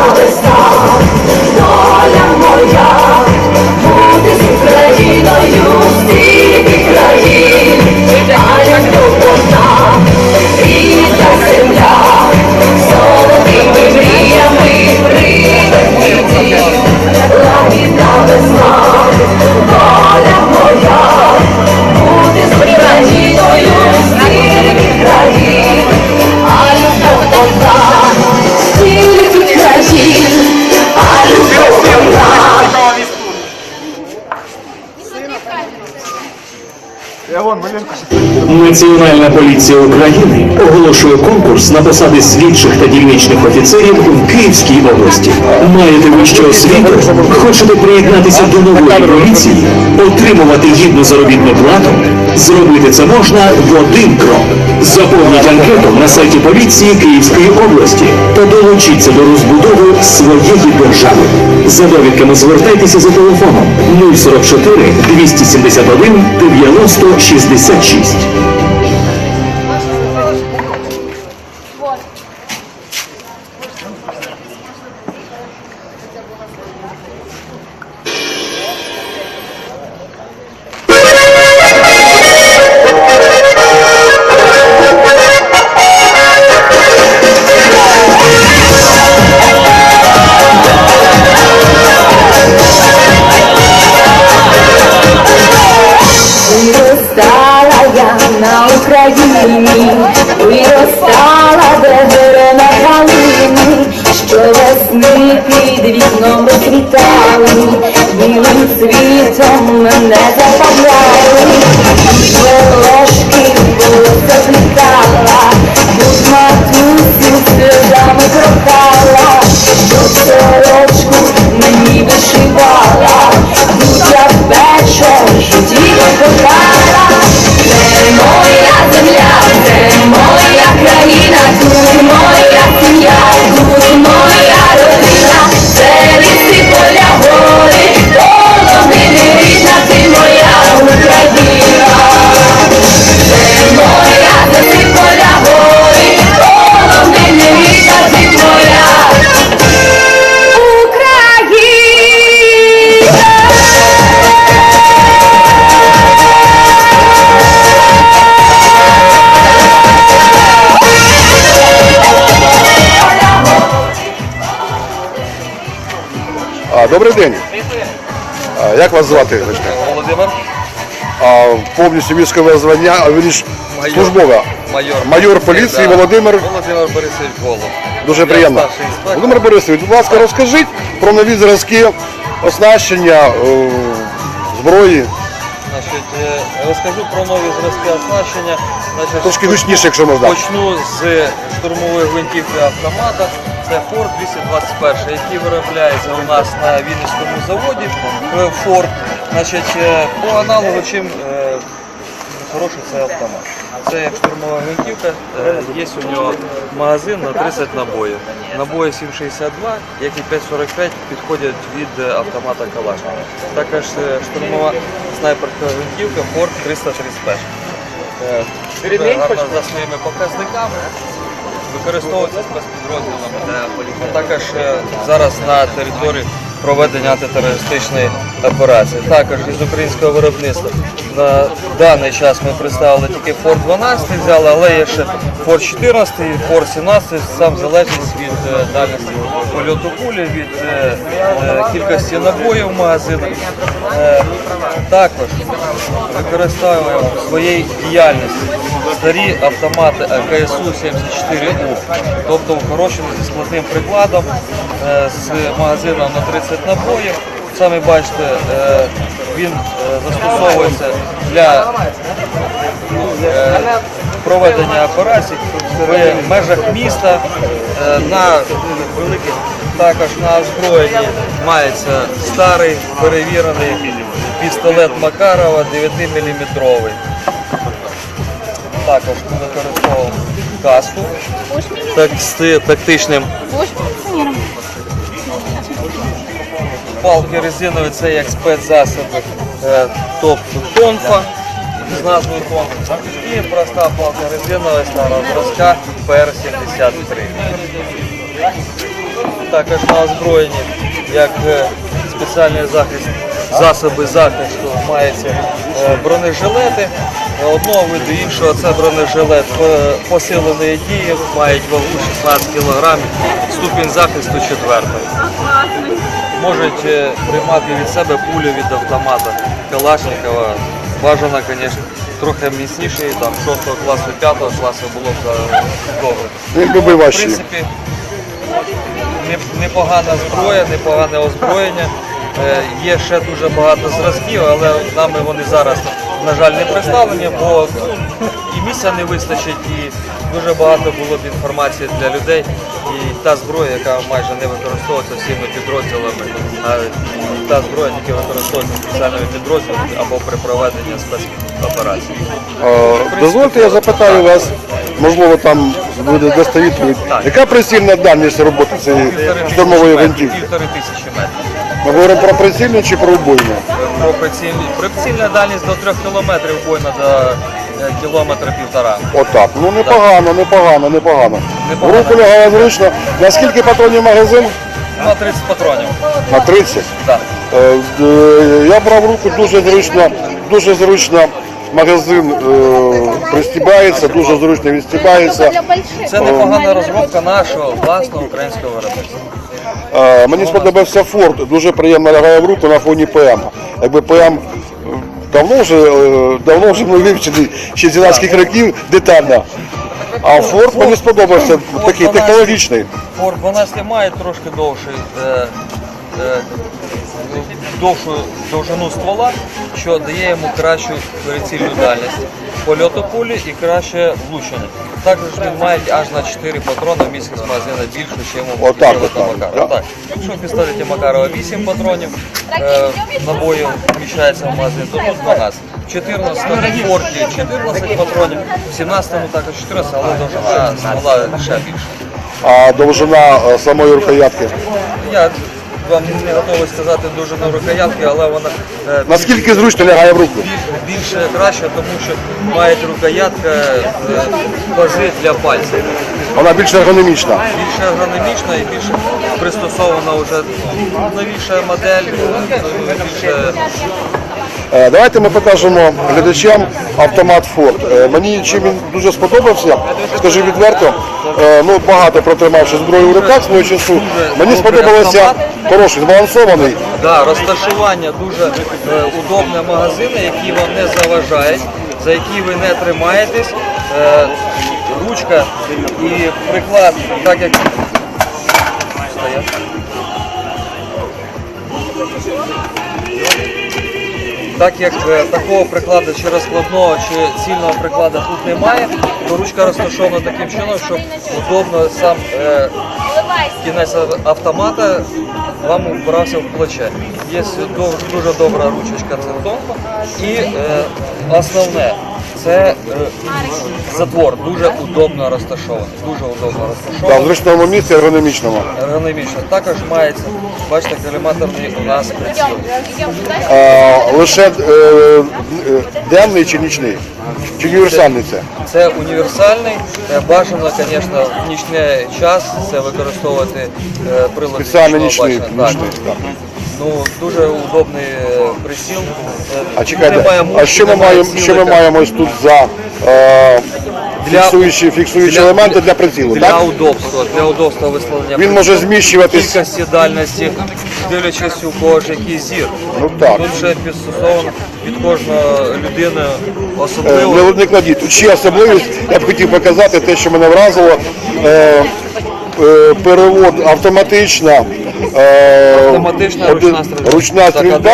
All Національна поліція України оголошує конкурс на посади слідчих та дільничних офіцерів в Київській області. Маєте вищу освіту? Хочете приєднатися до нової поліції? Отримувати гідну заробітну плату? Зробити це можна в один крок. Заповніть анкету на сайті поліції Київської області та долучіться до розбудови своєї держави. За довідками звертайтеся за телефоном 044 271 90 66. Україні, виростала де горе на калині, що весни під вікном розквітали, білим світом мене запавляли, добрий день. А, як вас звати? Володимир А, повністю військове звання, а ви ж Майор. службове. майор. Майор поліції Да. Володимир. Володимир Борисович Голов. Дуже Я приємно. старший інспектор. Володимир Борисович, будь ласка, розкажіть про нові зразки оснащення е, зброї. Значить, е, розкажу про нові зразки оснащення. Значить, Трошки гучніше, якщо можна. Почну з штурмової гвинтівки автомата. Це Форд 221, який виробляється у нас на Вінницькому заводі е, Форд. Значить, е, по аналогу чим е, хороший це автомат. Це як штурмова гвинтівка, є у нього магазин на 30 набоїв. Набої 7,62, як і 5,45 підходять від автомата Калашникова. Також штурмова снайперська гвинтівка Ford 331. Е, за своїми показниками. Використовується спецпідрозділами. Також е, зараз на території проведення антитерористичної операції. Також із українського виробництва на даний час ми представили тільки Ford 12 взяли, але є ще Ford 14 і Ford 17, сам залежить від е, дальності польоту кулі, від е, е, кількості набоїв в магазинах. Також використовуємо в своїй діяльності старі автомати АКСУ 74У, тобто укорочені зі складним прикладом з магазином на 30 набоїв. Самі бачите, е, він е, застосовується для е, проведення операцій в межах міста на великих також на озброєнні мається старий перевірений пістолет Макарова 9-мм. Також ми використовуємо каску з тактичним палки резинові це як спецзасоби, тобто тонфа з назвою тонфа і проста палка резинова старого зразка ПР-73. Також на озброєнні як е, спеціальний захист, засоби захисту мається е, бронежилети. Одного виду іншого це бронежилет посиленої дії, мають вагу 16 кг, ступінь захисту четвертий. Можуть приймати від себе пулю від автомата Калашникова. Бажано, звісно, трохи міцніший, там 6 класу, 5 класу було б е, добре. В принципі, непогана зброя, непогане озброєння. Е, Є ще дуже багато зразків, але нами вони зараз на жаль, не представлені, бо ну, і місця не вистачить, і дуже багато було б інформації для людей. І та зброя, яка майже не використовується всіми підрозділами, а та зброя тільки використовується спеціальними підрозділами або при проведенні спецоперацій. Е, Дозвольте, я запитаю вас, можливо, там буде дасте відповідь. Яка прицільна дальність роботи цієї штурмової гвинтівки? Півтори тисячі метрів. Ми говоримо про прицільну чи про убойну? Про прицільні, прицільна дальність до трьох кілометрів, бойна до кілометра півтора. Отак. Ну непогано, непогано, непогано. В Непогано. руку лягає зручно. Наскільки патронів магазин? На 30 патронів. На 30. Так. Е, е, Я брав руку дуже зручно, дуже зручно. Магазин е, пристібається, дуже зручно відстібається. Це непогана розробка нашого власного українського виробництва. Е, Мені сподобався Форд, дуже приємно лягає в руку на фоні ПМ. Якби ПМ е, давно вже, е, давно вже ми вивчили ще з юнацьких років детально. А Форд мені сподобався, такий технологічний. Форд 12 має трошки довший, е, е, довшу довжину ствола, що дає йому кращу прицільну дальність польоту пулі і краще влучення. Також він має аж на 4 патрони в місяць магазина більше, ніж у пістолета Макарова. Так. Якщо в пістолеті Макарова 8 патронів, е, набоїв вміщається в магазин, то тут 12. В 14 в Форті 14 патронів, в 17-му також 14, але довжина ствола ще більше. А довжина е, самої рукоятки. Я вам не готовий сказати дуже на рукоятки, але вона е, Наскільки зручно лягає в руку? більш- більше краще, тому що має рукоятка е, для пальців. Вона більш ергономічна. Більше ергономічна і більше пристосована вже новіша модель, е, більше Давайте ми покажемо глядачам автомат Ford. Е, Мені чим він дуже сподобався, скажу відверто, е, ну багато протримавши зброю в руках свого часу. Мені сподобалося хороший, збалансований. Да, розташування дуже е, удобне магазини, які вам не заважають, за які ви не тримаєтесь. Е, ручка і приклад, так як Стоять. Так як е, такого прикладу чи розкладного, чи цільного прикладу тут немає, то ручка розташована таким чином, щоб удобно сам е, кінець автомата вам вбирався в плече. Є дуже добра ручечка, це тонко. І е, основне, це е, затвор дуже удобно розташований. Дуже удобно Да, в розташований. зручному місці ергономічному. Ергономічно. Також мається, бачите, коліматорний у нас приціл. А, лише е, е, денний чи нічний? Чи універсальний це? Це універсальний. Е, Бажано, звісно, в нічний час це використовувати е, прилади Спеціально нічний. нічний так. Ну, дуже удобний е, приціл. Е, А чекайте, а що ми маємо, що ми маємо ось тут за е, Для- фіксуючі, фіксуючі для- елементи для прицілу? Для Так? удобства, для удобства висловлення. Він може зміщуватись. кількості дальності, дивлячись у кого ж який зір. Ну, так. Тут вже підстосовано від кожної людини Е, особливо. Не, не кладіть. Тут ще особливість, я б хотів показати те, що мене вразило. Е, е, перевод автоматична, е, ручна стрільба. ручна стрільба.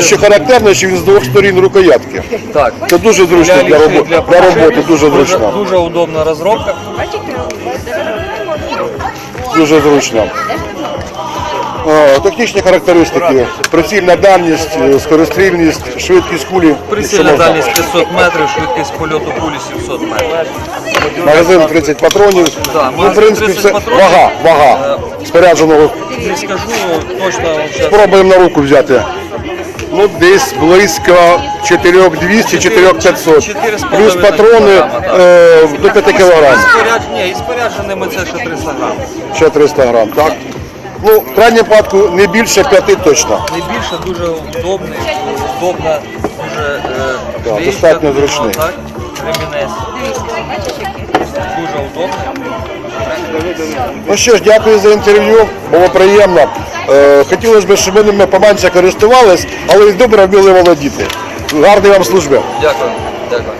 Що характерно, що він з двох сторін рукоятки. Так. Це дуже зручно для, для, робо- для для роботи, дуже зручно. Дуже удобна розробка. Дуже зручно. Е, Технічні характеристики, прицільна дальність, е, скорострільність, швидкість кулі. Прицільна дальність 500 метрів, швидкість польоту пулі 700 метрів. Магазин 30 патронів. Да, Ну, в принципі, все. патронів. Вага, вага. Спорядженого. Не скажу точно. Спробуємо на руку взяти. Ну, десь близько 4200 4500 Плюс патрони е, до 5 кг. Ні, і спорядженими це ще 300 грам. Ще 300 грам, так? Ну, в крайньому випадку не більше 5 точно. Найбільше дуже удобний, удобна, дуже е, Да, клеїчка, достатньо зручний. Так, ремінець. Дуже удобний. Ну що ж, дякую за інтерв'ю, було приємно. Е, хотілося б, щоб ви ними поменше користувались, але і добре вміли володіти. Гарної вам служби. Дякую. Дякую.